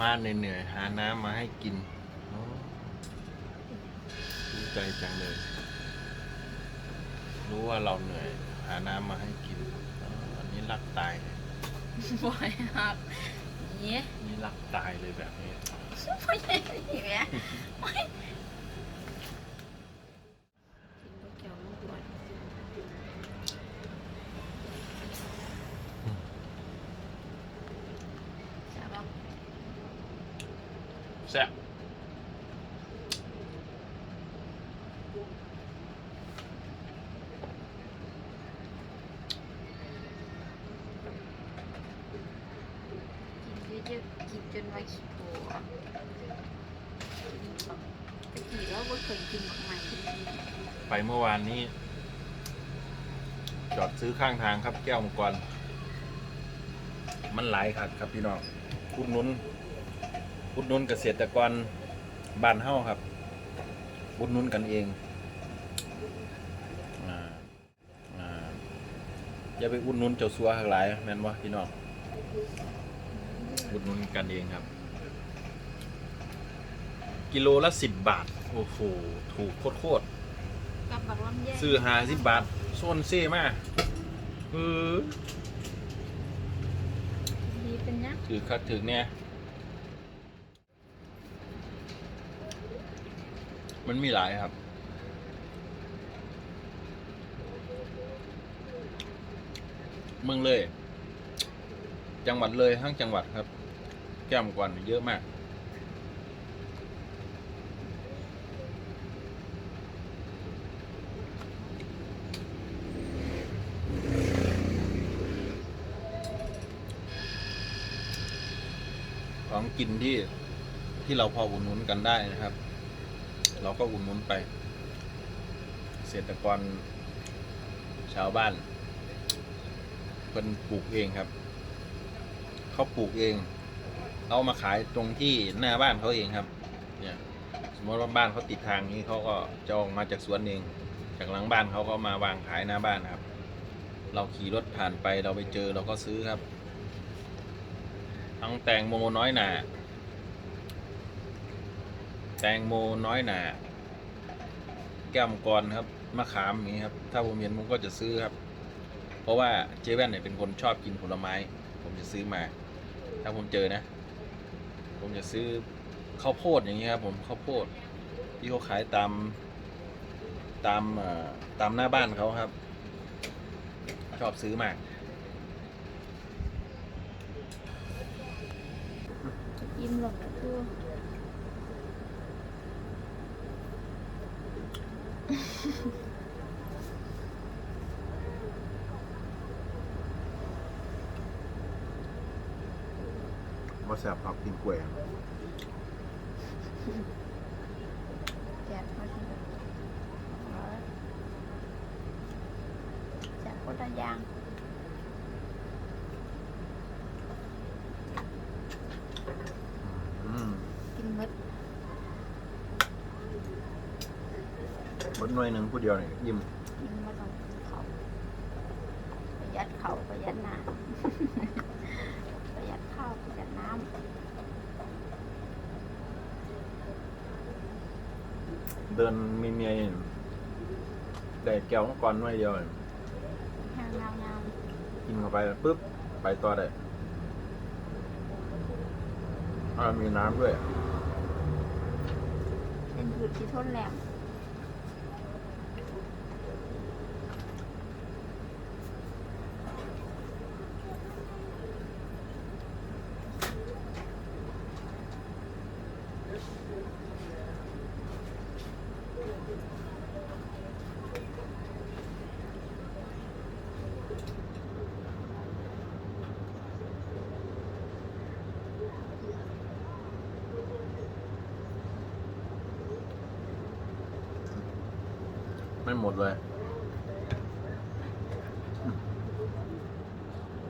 มาเหนื่อยๆหาน้ำมาให้กินโอ้ดีใจจังเลย รู้ว่าเราเหนื่อย หาน้ำมาให้กินอ๋ออันนี้รักตายเลยบ่อยหักนี่นี่รักตายเลยแบบนี้ ไม่ใช่อย่างเงี้ยไม่กินก๋วยเตี๋ยวลูกด่วนใช่ปะ แซ่บกินเยอะๆกินจนว่าขี้โถตะกี้เราก็เคยกินหมักใหม่ไปเมื่อวานนี้ จอดซื้อข้างทางครับแก้วมังกรมันหลายครับครับพี่น้องอุดหนุน อุดหนุนเกษตรกรบ้านเฮ้าครับอุดหนุนกันเองอ่าอ่าอย่าไปอุดหนุนเจ้าสัวข้างหลายแม่นวะพี่น้องอุดหนุนกันเองครับ กิโลละสิบบาท โอ้โหถูกโคตรๆกับบักลำไยซื้อหาสิบบาทโซนเซ่มาเออดีเป็นยักษ์ถือคักถือเนี่ย มันมีหลายครับ เมืองเลย จังหวัดเลยทั้งจังหวัดครับ แก้มกวนเยอะมากของกินที่ที่เราพออุดหนุนกันได้นะครับ เราก็อุดหนุนไปเกษตรกรชาวบ้านเป็นปลูกเองครับ เขาปลูกเอง เอามาขายตรงที่หน้าบ้านเขาเองครับ เนี่ย สมมติว่าบ้านเขาติดทางนี้เขาก็จะออกมาจากสวนเอง จากหลังบ้านเขาก็มาวางขายหน้าบ้านครับ เราขี่รถผ่านไปเราไปเจอเราก็ซื้อครับ ทั้งแตงโมน้อยหนา แตงโมน้อยหนาแก้วมังกรครับมะขามอย่างนี้ครับ ถ้าผมเห็นผมก็จะซื้อครับ เพราะว่าเจแว่นเนี่ยเป็นคนชอบกินผลไม้ ผมจะซื้อมา ถ้าผมเจอนะ ผมจะซื้อข้าวโพดอย่างนี้ครับ ผมข้าวโพดที่เขาขายตามตามตามหน้าบ้านเขาครับ ชอบซื้อมากยิ้มหลงแล้วคือ ว่าแสบผักกินกล้วยแจกมาทีแจกคนละอย่างอืมกินหมด บดหน่วยหนึ่งผู้เดียวเนี่ยยิ้มกินมาต้องเขาประหยัดเขาประหยัดน้ำ ประหยัดข้าวประหยัดน้เดินมีเมียนี่ได้แก้วมังกรหน่วยเดียวเนี่ยำห้างงามงามกินเข้าไปปุ๊บไปต่อได้อ่ามีน้ำด้วย เป็นพืชที่ทนแรง ไม่หมดเลย